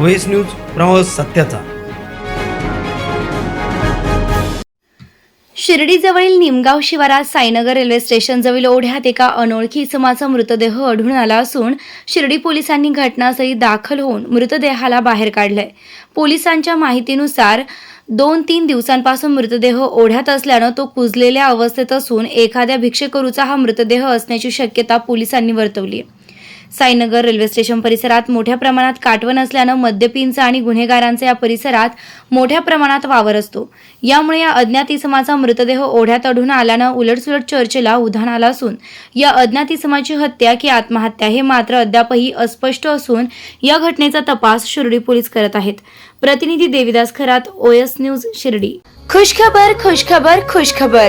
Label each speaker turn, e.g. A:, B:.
A: OS news प्रवास सत्याचा.
B: शिर्डीजवळील निमगाव शिवारात साईनगर रेल्वे स्टेशनजवळील ओढ्यात एका अनोळखी इसमाचा मृतदेह आढळून आला असून शिर्डी पोलिसांनी घटनास्थळी दाखल होऊन मृतदेहाला बाहेर काढलंय. पोलिसांच्या माहितीनुसार दोन तीन दिवसांपासून मृतदेह ओढ्यात असल्यानं तो कुजलेल्या अवस्थेत असून एखाद्या भिक्षेकरूचा हा मृतदेह असण्याची शक्यता पोलिसांनी वर्तवली आहे साईनगर रेल्वे स्टेशन परिसरात मोठ्या प्रमाणात काटवण असल्यानं मद्यपींचा आणि गुन्हेगारांचा या परिसरात मोठ्या प्रमाणात वावर असतो. यामुळे या अज्ञात इसमाचा मृतदेह ओढ्यात अडून आल्यानं उलटसुलट चर्चेला उधाण आलं असून या अज्ञात इसमाची हत्या की आत्महत्या हे मात्र अद्यापही अस्पष्ट असून या घटनेचा तपास शिर्डी पोलीस करत आहेत. प्रतिनिधी देविदास खरात ओएस न्यूज शिर्डी. खुशखबर खुशखबर खुशखबर.